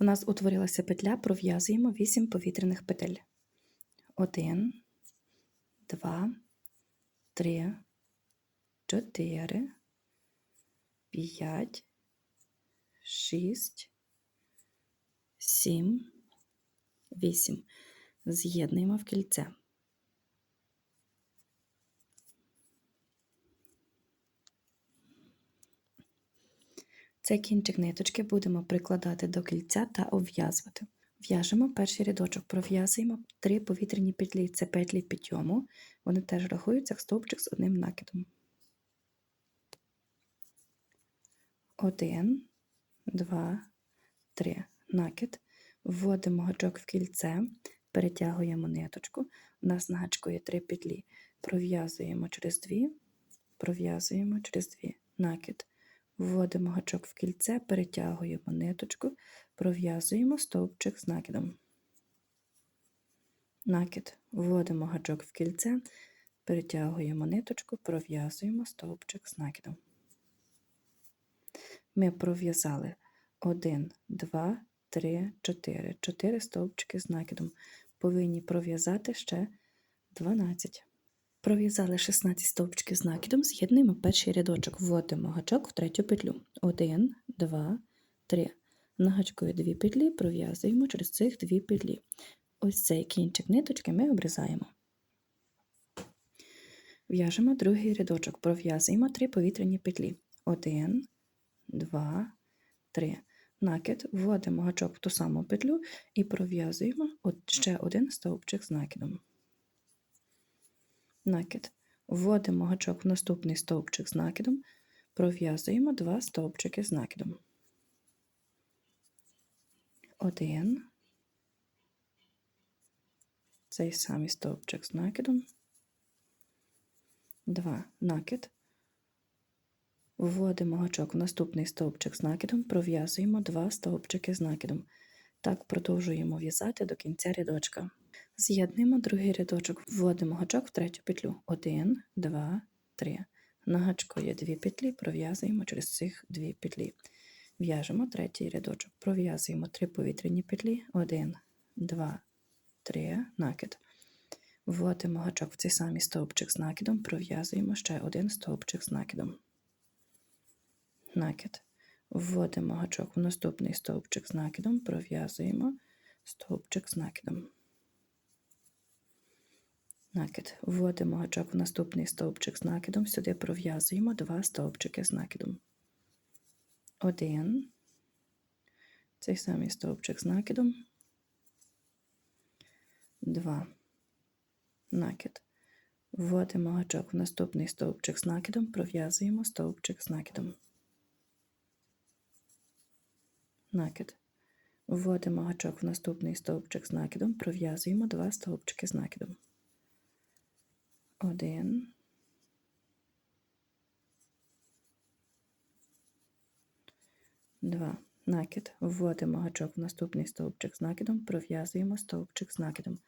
У нас утворилася петля, пров'язуємо 8 повітряних петель. 1, 2, 3, 4, 5, 6, 7, 8. З'єднуємо в кільце. Цей кінчик ниточки будемо прикладати до кільця та обв'язувати. В'яжемо перший рядочок, пров'язуємо три повітряні петлі. Це петлі підйому. Вони теж рахуються як стовпчик з одним накидом. Один, два, три. Накид. Вводимо гачок в кільце, перетягуємо ниточку. У нас на гачку є три петлі. Пров'язуємо через дві, пров'язуємо через дві. Накид. Вводимо гачок в кільце, перетягуємо ниточку, пров'язуємо стовпчик з накидом. Накид. Вводимо гачок в кільце, перетягуємо ниточку, пров'язуємо стовпчик з накидом. Ми пров'язали 1, 2, 3, 4. 4 стовпчики з накидом. Повинні пров'язати ще 12. Пров'язали 16 стовпчиків з накидом, з'єднуємо перший рядочок, вводимо гачок в третю петлю. 1, 2, 3. На гачку дві петлі, пров'язуємо через цих дві петлі. Ось цей кінчик ниточки ми обрізаємо. В'яжемо другий рядочок, пров'язуємо три повітряні петлі. 1, 2, 3. Накид, вводимо гачок в ту саму петлю і пров'язуємо ще один стовпчик з накидом накид. Вводимо гачок в наступний стовпчик з накидом, пров'язуємо два стовпчики з накидом. Один. Цей самий стовпчик з накидом. Два. Накид. Вводимо гачок в наступний стовпчик з накидом, пров'язуємо два стовпчики з накидом. Так продовжуємо в'язати до кінця рядочка. З'єднуємо другий рядочок, вводимо гачок в третю петлю. 1, 2, 3. На гачку є дві петлі, пров'язуємо через цих дві петлі. В'яжемо третій рядочок, пров'язуємо три повітряні петлі. 1, 2, 3, накид. Вводимо гачок в цей самий стовпчик з накидом, пров'язуємо ще один стовпчик з накидом. Накид. Вводимо гачок в наступний стовпчик з накидом, пров'язуємо стовпчик з накидом накид. Вводимо гачок в наступний стовпчик з накидом, сюди пров'язуємо два стовпчики з накидом. Один, цей самий стовпчик з накидом, два. Накид. Вводимо гачок в наступний стовпчик з накидом, пров'язуємо стовпчик з накидом. Накид. Вводимо гачок в наступний стовпчик з накидом, пров'язуємо два стовпчики з накидом один. Два. Накид. Вводимо гачок в наступний стовпчик з накидом, пров'язуємо стовпчик з накидом.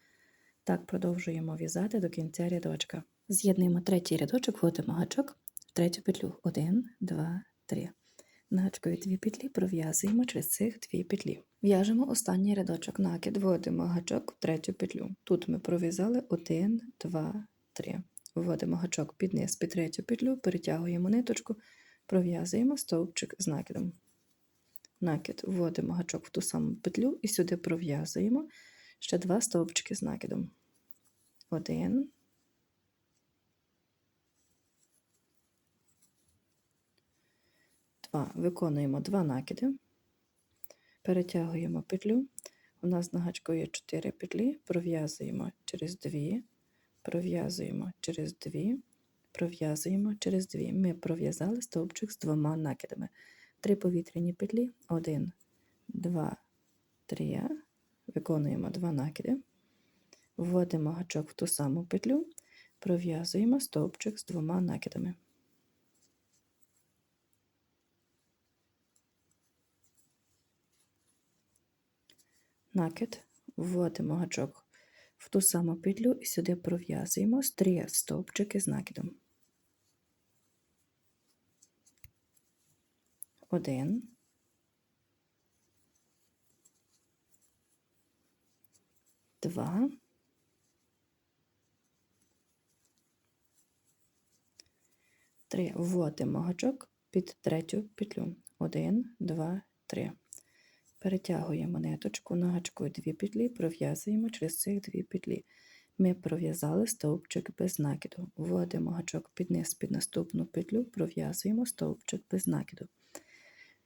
Так продовжуємо в'язати до кінця рядочка. З'єднуємо третій рядочок, вводимо гачок в третю петлю. Один, два, три. На гачкові дві петлі пров'язуємо через цих дві петлі. В'яжемо останній рядочок накид, вводимо гачок в третю петлю. Тут ми пров'язали один, два, 3. Вводимо гачок під низ під третю петлю, перетягуємо ниточку, пров'язуємо стовпчик з накидом. Накид, вводимо гачок в ту саму петлю і сюди пров'язуємо ще два стовпчики з накидом. Один. Два. Виконуємо два накиди, перетягуємо петлю. У нас на гачку є 4 петлі, пров'язуємо через 2, пров'язуємо через дві, пров'язуємо через дві. Ми пров'язали стовпчик з двома накидами. Три повітряні петлі, один, два, три. Виконуємо два накиди, вводимо гачок в ту саму петлю, пров'язуємо стовпчик з двома накидами. Накид, вводимо гачок в ту саму петлю і сюди пров'язуємо три стовпчики з накидом. Один, два. Три. Вводимо гачок під третю петлю. Один, два, три. Перетягуємо ниточку на гачку дві петлі, пров'язуємо через цих дві петлі. Ми пров'язали стовпчик без накиду. Вводимо гачок під низ під наступну петлю, пров'язуємо стовпчик без накиду.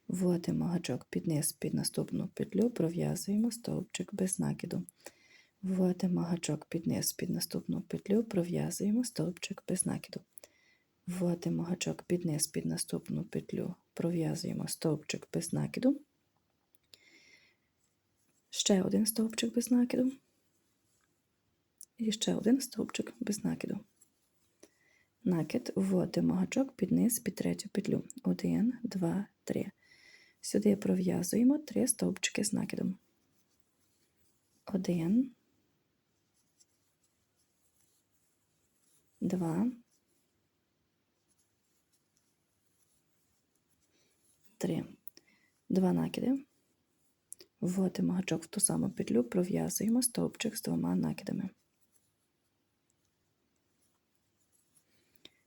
Вводимо гачок під низ під наступну петлю, пров'язуємо стовпчик без накиду. Вводимо гачок під низ під наступну петлю, пров'язуємо стовпчик без накиду. Вводимо гачок під низ під наступну петлю, пров'язуємо стовпчик без накиду. Ще один стовпчик без накиду. І ще один стовпчик без накиду. Накид вводимо гачок під низ під третю петлю. Один, два, три. Сюди пров'язуємо три стовпчики з накидом. Один, два, три. Два накиди. Вводимо гачок в ту саму петлю, пров'язуємо стовпчик з двома накидами.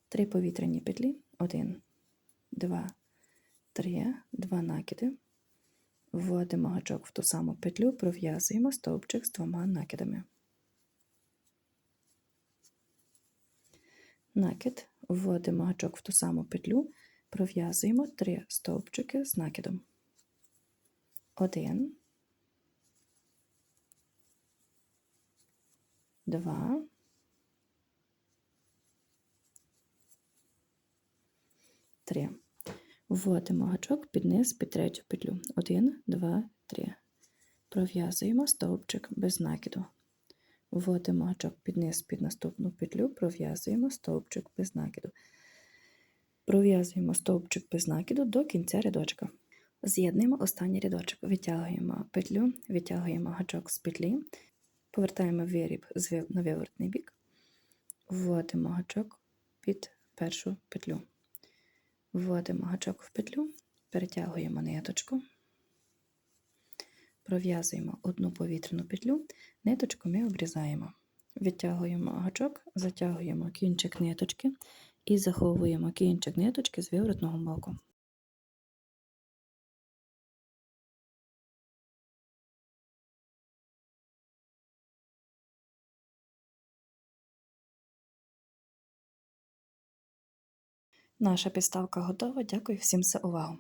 Три повітряні петлі. Один, два, три, два накиди. Вводимо гачок в ту саму петлю, пров'язуємо стовпчик з двома накидами. Накид. Вводимо гачок в ту саму петлю, пров'язуємо три стовпчики з накидом. Один, два, три. Вводимо гачок під низ під третю петлю. Один, два, три. Пров'язуємо стовпчик без накиду. Вводимо гачок під низ під наступну петлю, пров'язуємо стовпчик без накиду. Пров'язуємо стовпчик без накиду до кінця рядочка. З'єднуємо останній рядочок. Витягуємо петлю, витягуємо гачок з петлі, повертаємо виріб на виворотний бік, вводимо гачок під першу петлю. Вводимо гачок в петлю, перетягуємо ниточку, пров'язуємо одну повітряну петлю, ниточку ми обрізаємо. Відтягуємо гачок, затягуємо кінчик ниточки і заховуємо кінчик ниточки з виворотного боку. Наша підставка готова. Дякую всім за увагу!